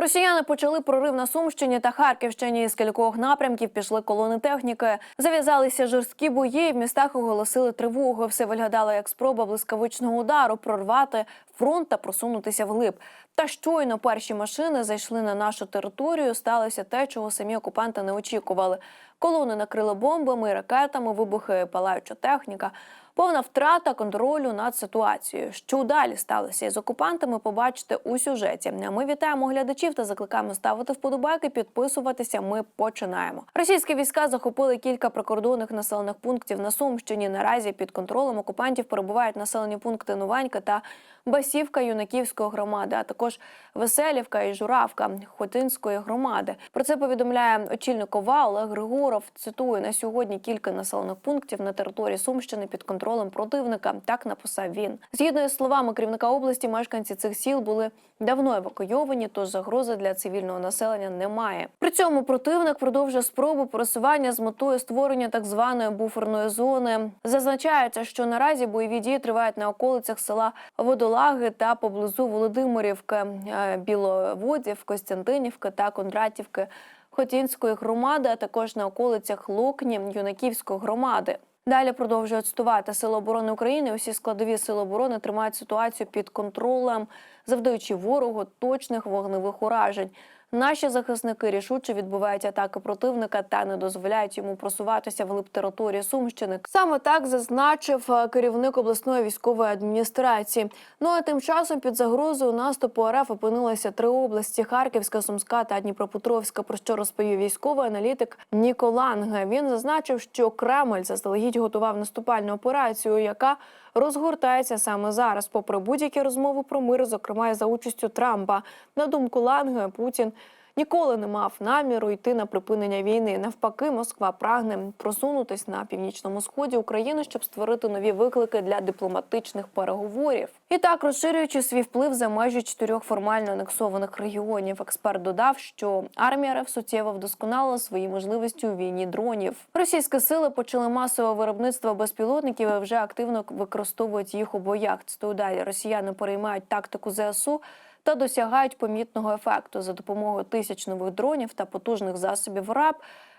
Росіяни почали прорив на Сумщині та Харківщині. З кількох напрямків пішли колони техніки. Зав'язалися жорсткі бої. В містах оголосили тривогу. Все виглядало як спроба блискавичного удару прорвати фронт та просунутися вглиб. Та щойно перші машини зайшли на нашу територію. Сталося те, чого самі окупанти не очікували. Колони накрили бомбами, ракетами, вибухи, палаюча техніка. Повна втрата контролю над ситуацією. Що далі сталося із окупантами? Побачите у сюжеті. А Ми вітаємо глядачів та закликаємо ставити вподобайки, підписуватися. Ми починаємо. Російські війська захопили кілька прикордонних населених пунктів на Сумщині. Наразі під контролем окупантів перебувають населені пункти Новенька та Басівка Юнаківської громади, а також Веселівка і Журавка Хотинської громади. Про це повідомляє очільник ОВА Олег Григоров. Цитую на сьогодні кілька населених пунктів на території Сумщини під контролем противника. Так написав він. Згідно із словами керівника області, мешканці цих сіл були давно евакуйовані, тож загрози для цивільного населення немає. При цьому противник продовжує спробу просування з метою створення так званої буферної зони. Зазначається, що наразі бойові дії тривають на околицях села Водолаги та поблизу Володимирівки, е, Біловодів, Костянтинівки та Кондратівки. Хотінської громади, а також на околицях Локні Юнаківської громади. Далі продовжує відстувати Сили оборони України. Усі складові сили оборони тримають ситуацію під контролем, завдаючи ворогу точних вогневих уражень. Наші захисники рішуче відбувають атаки противника та не дозволяють йому просуватися вглиб території Сумщини. Саме так зазначив е, керівник обласної військової адміністрації. Ну а тим часом під загрозою наступу РФ опинилися три області: Харківська, Сумська та Дніпропетровська. Про що розповів військовий аналітик Ніколанге. Він зазначив, що Кремль заздалегідь готував наступальну операцію, яка розгортається саме зараз, попри будь-які розмови про мир, зокрема і за участю Трампа. На думку Ланге, Путін. Ніколи не мав наміру йти на припинення війни. Навпаки, Москва прагне просунутись на північному сході України, щоб створити нові виклики для дипломатичних переговорів. І так, розширюючи свій вплив за межі чотирьох формально анексованих регіонів, експерт додав, що армія РФ суттєво вдосконалила свої можливості у війні дронів. Російські сили почали масове виробництво безпілотників і вже активно використовують їх у боях. Цитую далі росіяни переймають тактику ЗСУ та досягають помітного ефекту за допомогою тисяч нових дронів та потужних засобів РАБ.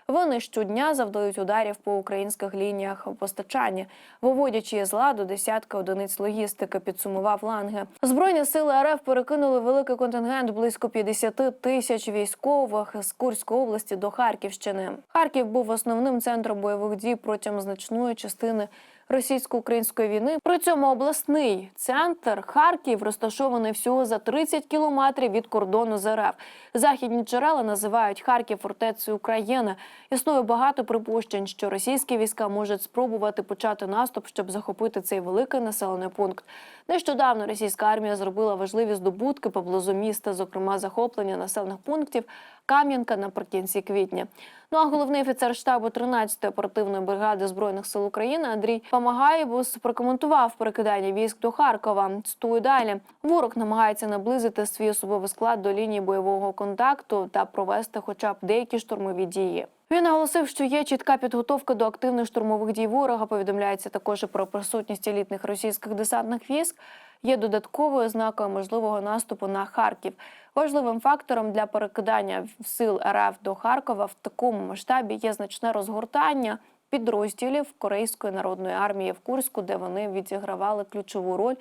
Вони щодня завдають ударів по українських лініях постачання, виводячи із ладу десятки одиниць логістики. Підсумував Ланге. Збройні сили РФ перекинули великий контингент близько 50 тисяч військових з Курської області до Харківщини. Харків був основним центром бойових дій протягом значної частини російсько-української війни. При цьому обласний центр Харків розташований всього за 30 кілометрів від кордону з РФ. Західні джерела називають Харків фортецею України. Існує багато припущень, що російські війська можуть спробувати почати наступ, щоб захопити цей великий населений пункт. Нещодавно російська армія зробила важливі здобутки поблизу міста, зокрема захоплення населених пунктів Кам'янка наприкінці квітня. Ну а головний офіцер штабу 13-ї оперативної бригади збройних сил України Андрій Памагаєбус прокоментував перекидання військ до Харкова. Цитую далі. Ворог намагається наблизити свій особовий склад до лінії бойового контакту та провести, хоча б деякі штурмові дії. Він наголосив, що є чітка підготовка до активних штурмових дій ворога. Повідомляється також про присутність елітних російських десантних військ. Є додатковою ознакою можливого наступу на Харків. Важливим фактором для перекидання сил РФ до Харкова в такому масштабі є значне розгортання підрозділів Корейської народної армії в Курську, де вони відігравали ключову роль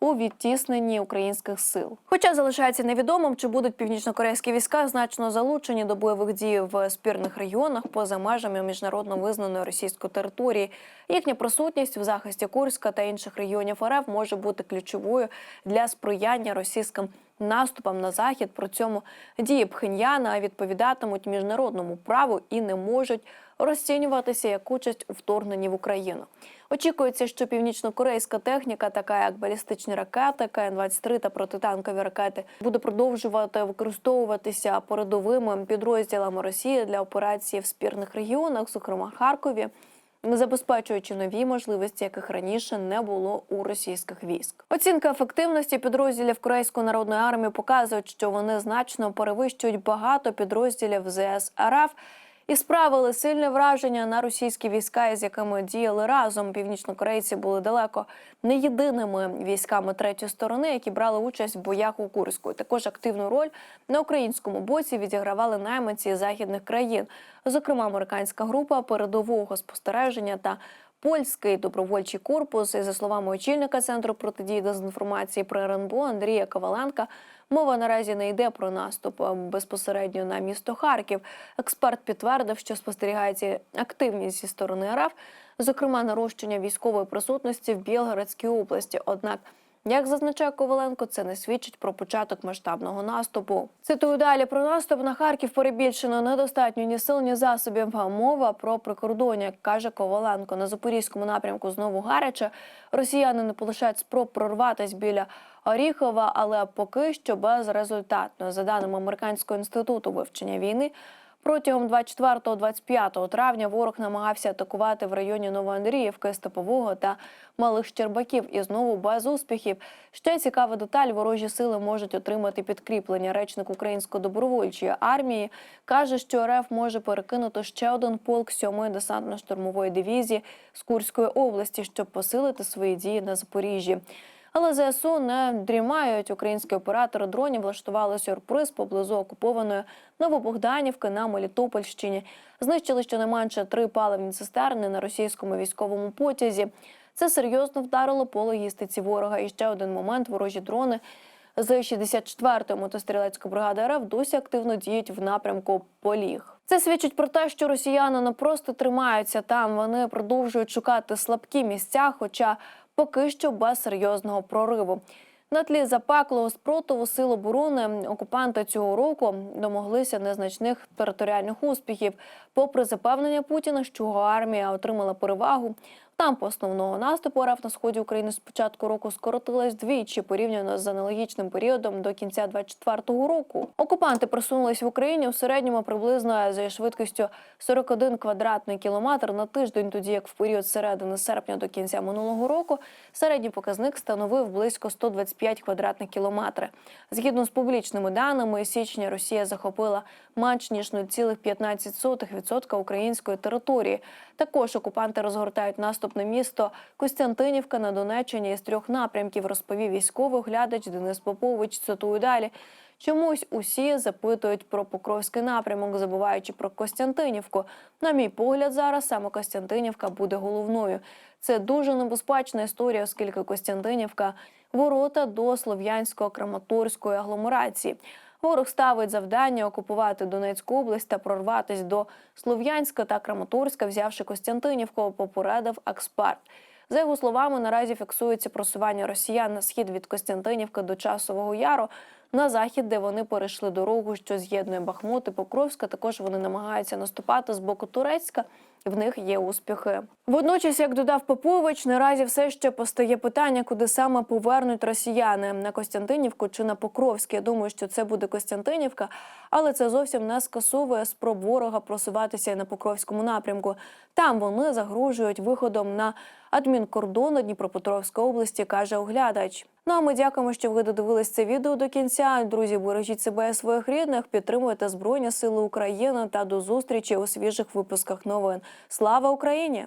у відтісненні українських сил. Хоча залишається невідомим, чи будуть північнокорейські війська значно залучені до бойових дій в спірних регіонах поза межами міжнародно визнаної російської території. Їхня присутність в захисті Курська та інших регіонів РФ може бути ключовою для сприяння російським наступам на захід. При цьому дії Пхеньяна відповідатимуть міжнародному праву і не можуть розцінюватися як участь у вторгненні в Україну. Очікується, що північно-корейська техніка, така як балістичні ракети, КН-23 та протитанкові ракети, буде продовжувати використовуватися передовими підрозділами Росії для операції в спірних регіонах, зокрема Харкові. Забезпечуючи нові можливості, яких раніше не було у російських військ. Оцінка ефективності підрозділів Корейської народної армії показують, що вони значно перевищують багато підрозділів ЗС РФ. І справили сильне враження на російські війська, з якими діяли разом. Північнокорейці були далеко не єдиними військами третьої сторони, які брали участь в боях у Курську. Також активну роль на українському боці відігравали найманці західних країн, зокрема американська група передового спостереження та Польський добровольчий корпус, і за словами очільника центру протидії дезінформації при РНБО Андрія Коваленка, мова наразі не йде про наступ безпосередньо на місто Харків. Експерт підтвердив, що спостерігається активність зі сторони РФ, зокрема нарощення військової присутності в Білгородській області. Однак як зазначає Коваленко, це не свідчить про початок масштабного наступу. Цитую далі про наступ на Харків перебільшено недостатньо ні сил, ні засобів. А мова про прикордоння, каже Коваленко. На запорізькому напрямку знову гаряче. Росіяни не полишають спроб прорватися біля Оріхова, але поки що безрезультатно. За даними американського інституту вивчення війни. Протягом 24-25 травня ворог намагався атакувати в районі Новоандріївки, Степового та Малих Щербаків і знову без успіхів. Ще цікава деталь: ворожі сили можуть отримати підкріплення. Речник української добровольчої армії каже, що РФ може перекинути ще один полк 7-ї десантно-штурмової дивізії з Курської області, щоб посилити свої дії на Запоріжжі. Але ЗСУ не дрімають. Українські оператори дронів влаштували сюрприз поблизу окупованої Новобогданівки на Мелітопольщині. Знищили щонайменше три паливні цистерни на російському військовому потязі. Це серйозно вдарило по логістиці ворога. І ще один момент: ворожі дрони з 64-ї мотострілецької бригади РФ досі активно діють в напрямку Поліг. Це свідчить про те, що росіяни не просто тримаються там, вони продовжують шукати слабкі місця, хоча поки що без серйозного прориву. На тлі запеклого спротиву сил оборони окупанти цього року домоглися незначних територіальних успіхів, попри запевнення Путіна, що армія отримала перевагу. Темп основного наступу РФ на сході України з початку року скоротилась двічі порівняно з аналогічним періодом до кінця 24-го року. Окупанти просунулись в Україні у середньому приблизно за швидкістю 41 квадратний кілометр на тиждень, тоді як в період середини серпня до кінця минулого року середній показник становив близько 125 квадратних кілометрів. Згідно з публічними даними, січня Росія захопила менш ніж 0,15% української території. Також окупанти розгортають наступ на місто Костянтинівка на Донеччині із трьох напрямків, розповів військовий оглядач Денис Попович. Цитую далі. Чомусь усі запитують про Покровський напрямок, забуваючи про Костянтинівку. На мій погляд, зараз саме Костянтинівка буде головною. Це дуже небезпечна історія, оскільки Костянтинівка ворота до слов'янсько-краматорської агломерації. Ворог ставить завдання окупувати Донецьку область та прорватися до Слов'янська та Краматорська, взявши Костянтинівку, попередив експерт. За його словами, наразі фіксується просування росіян на схід від Костянтинівки до Часового Яру, на захід, де вони перейшли дорогу, що з'єднує Бахмут і Покровська. Також вони намагаються наступати з боку Турецька. В них є успіхи. Водночас, як додав Попович, наразі все ще постає питання, куди саме повернуть росіяни на Костянтинівку чи на Покровське. Я думаю, що це буде Костянтинівка, але це зовсім не скасовує спроб ворога просуватися і на Покровському напрямку. Там вони загрожують виходом на адмінкордону Дніпропетровської області, каже оглядач. Ну а ми дякуємо, що ви додивились це відео до кінця. Друзі, бережіть себе і своїх рідних, підтримуйте Збройні Сили України та до зустрічі у свіжих випусках новин. Слава Україні!